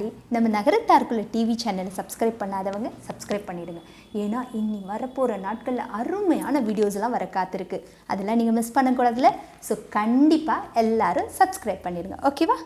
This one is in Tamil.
முன்னாடி நம்ம நகரத்தாருக்குள்ள டிவி சேனலை சப்ஸ்கிரைப் பண்ணாதவங்க சப்ஸ்கிரைப் பண்ணிடுங்க. ஏன்னா இனி வரப்போகிற நாட்களில் அருமையான வீடியோஸ் எல்லாம் வர காத்திருக்கு. அதெல்லாம் நீங்கள் மிஸ் பண்ணக்கூடாதுல ஸோ கண்டிப்பாக எல்லாரும் சப்ஸ்கிரைப் பண்ணிடுங்க. ஓகேவா